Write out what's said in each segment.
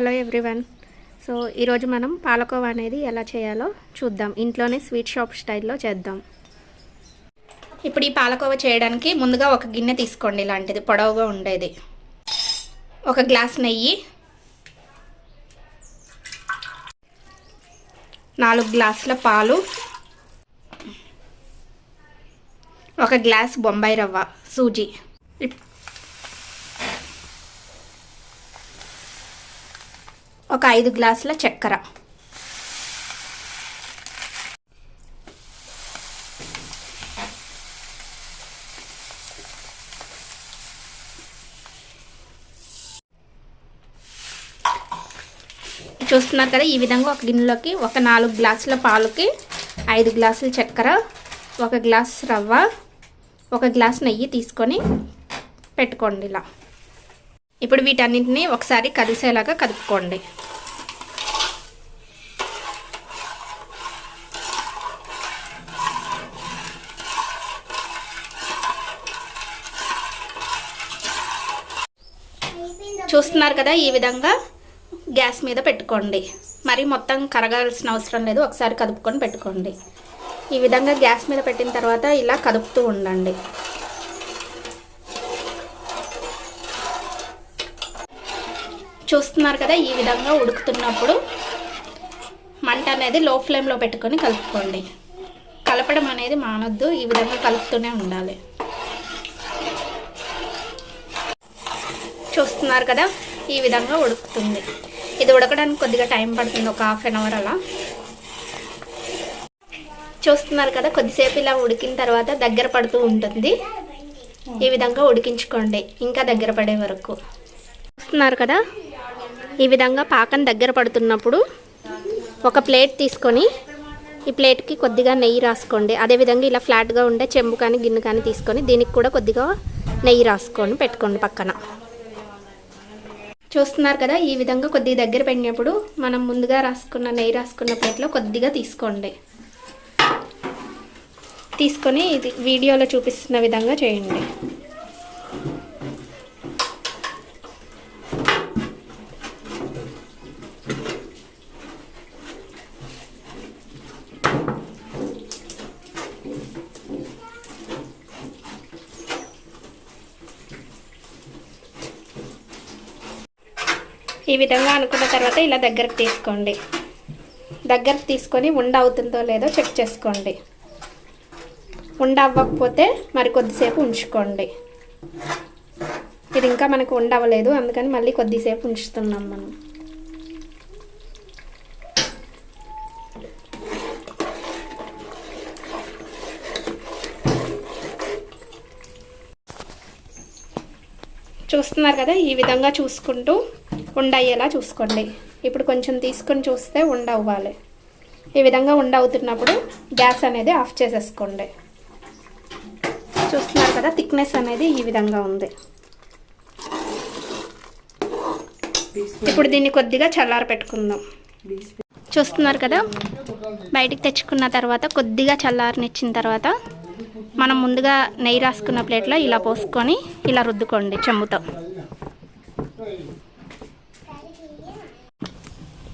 Hello everyone. So ఈరోజు మనం పాలకోవా అనేది ఎలా చేయాలో చూద్దాం. ఇంట్లోనే స్వీట్ షాప్ స్టైల్లో చేద్దాం. ఇప్పుడు ఈ పాలకోవా చేయడానికి ముందుగా ఒక గిన్నె తీసుకోండి. ఇలాంటిది పొడవుగా ఉండేది. ఒక గ్లాస్ నెయ్యి నాలుగు గ్లాసుల పాలు ఒక గ్లాస్ బొంబాయి రవ్వ సూజీ. ఒక ఐదు గ్లాసుల చక్కెర. చూస్తున్నారు కదా ఈ విధంగా ఒక గిన్నెలోకి ఒక నాలుగు గ్లాసుల పాలుకి ఐదు గ్లాసుల చక్కెర ఒక గ్లాస్ రవ్వ ఒక గ్లాస్ నెయ్యి తీసుకొని పెట్టుకోండి ఇలా. ఇప్పుడు వీటన్నింటినీ ఒకసారి కలిసేలాగా కదుపుకోండి. చూస్తున్నారు కదా ఈ విధంగా గ్యాస్ మీద పెట్టుకోండి. మరి మొత్తం కరగాల్సిన అవసరం లేదు ఒకసారి కదుపుకొని పెట్టుకోండి. ఈ విధంగా గ్యాస్ మీద పెట్టిన తర్వాత ఇలా కదుపుతూ ఉండండి. చూస్తున్నారు కదా ఈ విధంగా ఉడుకుతున్నప్పుడు మంట అనేది లో ఫ్లేమ్లో పెట్టుకొని కలుపుకోండి. కలపడం అనేది మానొద్దు ఈ విధంగా కలుపుతూనే ఉండాలి. చూస్తున్నారు కదా ఈ విధంగా ఉడుకుతుంది. ఇది ఉడకడానికి కొద్దిగా టైం పడుతుంది ఒక హాఫ్ అన్ అవర్ అలా. చూస్తున్నారు కదా కొద్దిసేపు ఇలా ఉడికిన తర్వాత దగ్గర పడుతూ ఉంటుంది. ఈ విధంగా ఉడికించుకోండి ఇంకా దగ్గర పడే వరకు. చూస్తున్నారు కదా ఈ విధంగా పాకం దగ్గర పడుతున్నప్పుడు ఒక ప్లేట్ తీసుకొని ఈ ప్లేట్కి కొద్దిగా నెయ్యి రాసుకోండి. అదేవిధంగా ఇలా ఫ్లాట్గా ఉండే చెంబు కానీ గిన్నె కానీ తీసుకొని దీనికి కూడా కొద్దిగా నెయ్యి రాసుకొని పెట్టుకోండి పక్కన. చూస్తున్నారు కదా ఈ విధంగా కొద్దిగా దగ్గర పెట్టినప్పుడు మనం ముందుగా రాసుకున్న నెయ్యి రాసుకున్న ప్లేట్లో కొద్దిగా తీసుకోండి. తీసుకొని ఇది వీడియోలో చూపిస్తున్న విధంగా చేయండి. ఈ విధంగా అనుకున్న తర్వాత ఇలా దగ్గరకు తీసుకోండి. దగ్గరకు తీసుకొని ఉండ అవుతుందో లేదో చెక్ చేసుకోండి. ఉండ అవ్వకపోతే మరి కొద్దిసేపు ఉంచుకోండి. ఇది ఇంకా మనకు ఉండవలేదు అందుకని మళ్ళీ కొద్దిసేపు ఉంచుతున్నాం మనం. చూస్తున్నారు కదా ఈ విధంగా చూసుకుంటూ ఉండయ్యేలా చూసుకోండి. ఇప్పుడు కొంచెం తీసుకొని చూస్తే ఉండ అవ్వాలి ఈ విధంగా ఉండ అవుతున్నప్పుడు గ్యాస్ అనేది ఆఫ్ చేసేసుకోండి. చూస్తున్నారు కదా థిక్నెస్ అనేది ఈ విధంగా ఉంది. ఇప్పుడు దీన్ని కొద్దిగా చల్లార పెట్టుకుందాం. చూస్తున్నారు కదా బయటికి తెచ్చుకున్న తర్వాత కొద్దిగా చల్లారనిచ్చిన తర్వాత మనం ముందుగా నెయ్యి రాసుకున్న ప్లేట్లో ఇలా పోసుకొని ఇలా రుద్దుకోండి చెమ్ముతో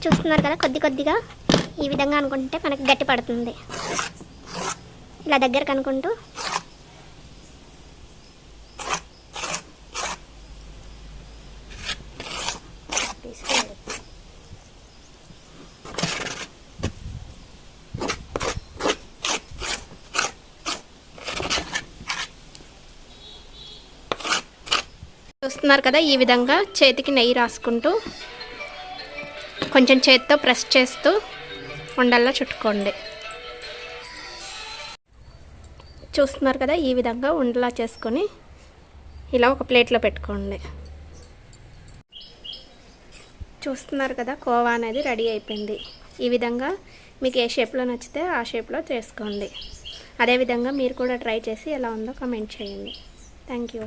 చూస్తున్నారు కదా కొద్ది కొద్దిగా ఈ విధంగా అనుకుంటే మనకి గట్టి పడుతుంది. ఇలా దగ్గరకు అనుకుంటూ. చూస్తున్నారు కదా ఈ విధంగా చేతికి నెయ్యి రాసుకుంటూ. కొంచెం చేతితో ప్రెస్ చేస్తూ ఉండల్లా చుట్టుకోండి. చూస్తున్నారు కదా ఈ విధంగా ఉండలా చేసుకొని ఇలా ఒక ప్లేట్లో పెట్టుకోండి. చూస్తున్నారు కదా కోవా అనేది రెడీ అయిపోయింది. ఈ విధంగా మీకు ఏ షేప్లో నచ్చితే ఆ షేప్లో చేసుకోండి. అదేవిధంగా మీరు కూడా ట్రై చేసి ఎలా ఉందో కమెంట్ చేయండి. Thank you.